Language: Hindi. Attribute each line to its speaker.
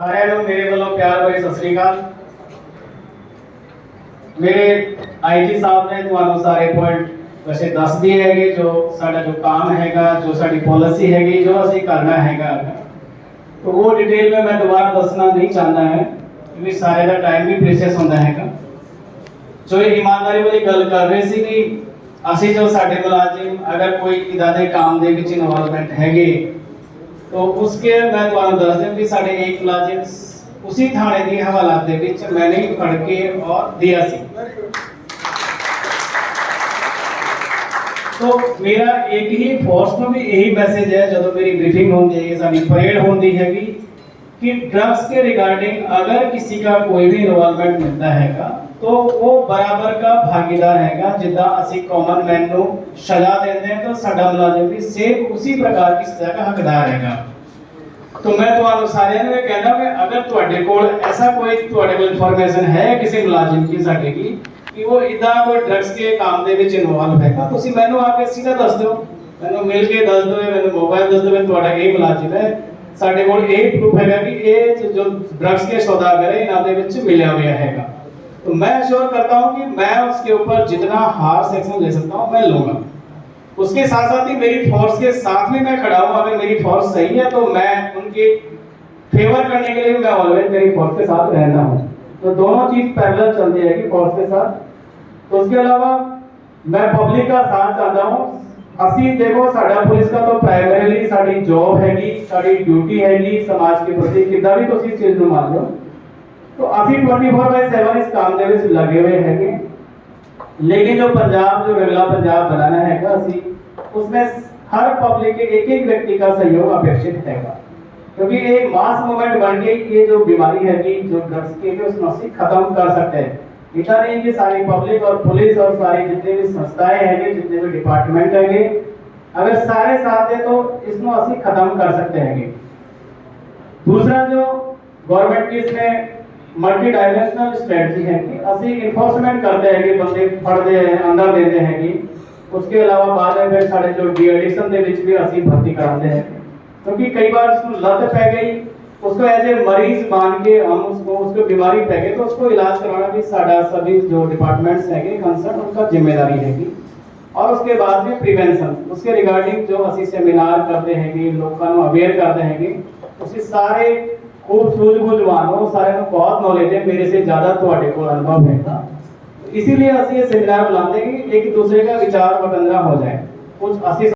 Speaker 1: ਸਾਰਿਆਂ ਨੂੰ ਮੇਰੇ ਵੱਲੋਂ ਪਿਆਰ ਭਰੀ ਸਤਿ ਸ੍ਰੀ ਅਕਾਲ। ਮੇਰੇ ਆਈਜੀ ਸਾਹਿਬ ਨੇ ਤੁਹਾਨੂੰ ਸਾਰੇ ਪੁਆਇੰਟ ਵੈਸੇ ਦੱਸ ਦਿਏ ਹੈਗੇ ਜੋ ਸਾਡਾ ਜੋ ਕੰਮ ਹੈਗਾ, ਜੋ ਸਾਡੀ ਪਾਲਿਸੀ ਹੈਗੀ, ਜੋ ਅਸੀਂ ਕਰਨਾ ਹੈਗਾ। ਤੋ ਉਹ ਡਿਟੇਲ ਵਿੱਚ ਮੈਂ ਦੁਬਾਰਾ ਦੱਸਣਾ ਨਹੀਂ ਚਾਹੁੰਦਾ ਹੈ, ਕਿਉਂਕਿ ਸਾਰੇ ਦਾ ਟਾਈਮ ਵੀ ਪ੍ਰੈਸ਼ੀਅਸ ਹੁੰਦਾ ਹੈਗਾ। ਜੋ ਇਮਾਨਦਾਰੀ ਵਾਲੀ ਗੱਲ ਕਰ ਰਹੇ ਸੀ ਕਿ ਅਸੀਂ ਜੋ ਸਾਡੇ ਮੁਲਾਜ਼ਮ, ਅਗਰ ਕੋਈ ਇਦਾਂ ਦੇ ਕੰਮ ਦੇ ਵਿੱਚ ਇਨਵੋਲਵਮੈਂਟ ਹੈਗੇ तो उसके मैं ਤੁਹਾਨੂੰ ਦੱਸ ਦਿਆਂ ਕਿ ਸਾਡੇ ਇੱਕ ਮੁਲਾਜ਼ਮ ਉਸੇ ਥਾਣੇ ਦੀ ਹਵਾਲਾਤ ਦੇ ਵਿੱਚ ਮੈਨੇ ਹੀ ਫੜ ਕੇ ਔਰ ਦਿਆ ਸੀ तो मेरा एक ही फोर्स ਨੂੰ ਵੀ ਇਹੀ ਮੈਸੇਜ ਹੈ ਜਦੋਂ ਮੇਰੀ ਬਰੀਫਿੰਗ ਹੁੰਦੀ ਹੈ ਸਾਡੀ ਪਰੇਡ ਹੁੰਦੀ ਹੈਗੀ कि ड्रग्स के रिगार्डिंग अगर किसी का कोई भी इन्वॉल्वमेंट मिलता हैगा तो वो बराबर का भागीदार हैगा जिद्दां ਅਸੀਂ ਕਾਮਨ ਮੈਨ ਨੂੰ ਸਜ਼ਾ ਦਿੰਦੇ ਹਾਂ ਤਾਂ ਸਾਡਾ ਮੁਲਾਜ਼ਮ ਵੀ ਸੇਮ ਉਸੇ ਪ੍ਰਕਾਰ ਦੀ ਸਜ਼ਾ ਦਾ ਹੱਕਦਾਰ ਹੈਗਾ तो मैं ਤੁਹਾਨੂੰ ਸਾਰਿਆਂ ਨੂੰ ਇਹ ਕਹਿੰਦਾ ਕਿ ਅਗਰ ਤੁਹਾਡੇ ਕੋਲ ਐਸਾ ਕੋਈ ਤੁਹਾਡੇ ਕੋਲ ਇਨਫੋਰਮੇਸ਼ਨ ਹੈ ਕਿਸੇ ਮੁਲਾਜ਼ਮ ਦੀ ਸਾਡੇ ਦੀ ਕਿ ਉਹ ਇਦਾਂ ਕੋਈ ਡਰੱਗਸ ਦੇ ਕੰਮ ਦੇ ਵਿੱਚ ਇਨਵੋਲਵ ਹੈਗਾ ਤੁਸੀਂ ਮੈਨੂੰ ਆ ਕੇ ਸਿੱਧਾ ਦੱਸ ਦਿਓ ਮੈਨੂੰ ਮਿਲ ਕੇ ਦੱਸ ਦਿਓ ਜਾਂ ਮੈਨੂੰ ਮੋਬਾਈਲ ਦੱਸ ਦਿਓ ਵੀ ਤੁਹਾਡਾ ਇਹ ਮੁਲਾਜ਼ਮ ਹੈ ਸਾਡੇ ਕੋਲ ਇਹ ਪ੍ਰੂਫ ਹੈਗਾ ਕਿ ਇਹ ਜੋ ड्रग्स के सौदागर है इनाम ਵਿੱਚ ਮਿਲਿਆ ਹੋਇਆ ਹੈਗਾ तो मैं श्योर करता हूं कि मैं उसके ऊपर जितना हार्श एक्शन ले सकता हूं मैं लूंगा उसके साथ साथ ही मेरी फोर्स के साथ भी मैं खड़ा हूं अगर मेरी फोर्स सही है तो मैं उनके फेवर करने के लिए मैं ऑलवेज मेरी फोर्स के साथ रहना हूं तो दोनों चीज पैरेलल चलती रहेगी फोर्स के साथ तो उसके अलावा मैं पब्लिक का साथ चाहता हूं ਅਸੀਂ ਦੇਖੋ ਸਾਡਾ ਪੁਲਿਸ ਦਾ ਤਾਂ ਪ੍ਰਾਇਮਰੀਲੀ ਸਾਡੀ ਜੌਬ ਹੈਗੀ ਸਾਡੀ ਡਿਊਟੀ ਹੈਗੀ ਸਮਾਜ ਦੇ ਪ੍ਰਤੀ ਕਿੱਦਾਂ ਵੀ ਤੁਸੀਂ ਇਸ ਚੀਜ਼ ਨੂੰ ਮੰਨ ਲਓ तो अभी ट्वेंटी फोर बाई सेवन इस काम के लगे हुए हैं लेकिन जो पंजाब, जो रंगला पंजाब बनाना है असी, उसमें हर पब्लिक के एक एक व्यक्ति का सहयोग अपेक्षित है क्योंकि एक मास मूवमेंट बन गई ये जो बीमारी है कि जो ड्रग्स के की उसमें समस्या खत्म कर सकते हैं। इतना नहीं कि सारी पब्लिक और पुलिस और सारी जितने भी संस्थाएँ हैं जितने भी डिपार्टमेंट हैं अगर सारे साथ हैं तो इसमें असं खत्म कर सकते हैं दूसरा जो गवर्नमेंट की इसमें ਮਲਟੀ ਡਾਈਮੈਂਸ਼ਨਲ ਸਟ੍ਰੈਟਜੀ ਹੈ ਕਿ ਅਸੀਂ ਇਨਫੋਰਸਮੈਂਟ ਕਰਦੇ ਹੈਗੇ ਬੰਦੇ ਫੜਦੇ ਹੈ ਅੰਦਰ ਦਿੰਦੇ ਹੈਗੇ उसके अलावा बाद में फिर साढ़े जो डी एडिक्शन ਦੇ ਵਿੱਚ ਵੀ ਅਸੀਂ ਭਰਤੀ कराते हैं क्योंकि कई बार उसको लत पै गई उसको एज ए मरीज मान के हम उसको उसको बीमारी पै गई तो उसको इलाज करवाना भी साढ़ा सभी जो डिपार्टमेंट्स हैगे कंसर्न उनका जिम्मेदारी हैगी और उसके बाद में प्रिवेंशन उसके रिगार्डिंग जो ਅਸੀਂ ਸੈਮੀਨਾਰ ਕਰਦੇ ਹੈਗੇ ਲੋਕਾਂ ਨੂੰ ਅਵੇਅਰ ਕਰਦੇ ਹੈਗੇ ਤੁਸੀਂ ਸਾਰੇ खूब सूझबूझ वालो सारे ਨੂੰ बहुत नॉलेज है मेरे से ज्यादा ਤੁਹਾਡੇ ਕੋਲ ਅਨੁਭਵ ਹੈਗਾ इसीलिए ਅਸੀਂ ਇਹ ਸੈਮੀਨਾਰ ਬੁਲਾਉਂਦੇ ਕਿ ਇੱਕ ਦੂਸਰੇ ਦਾ ਵਿਚਾਰ ਵਟਾਂਦਰਾ ਹੋ ਜਾਏ ਕੁਝ ਅਸੀਂ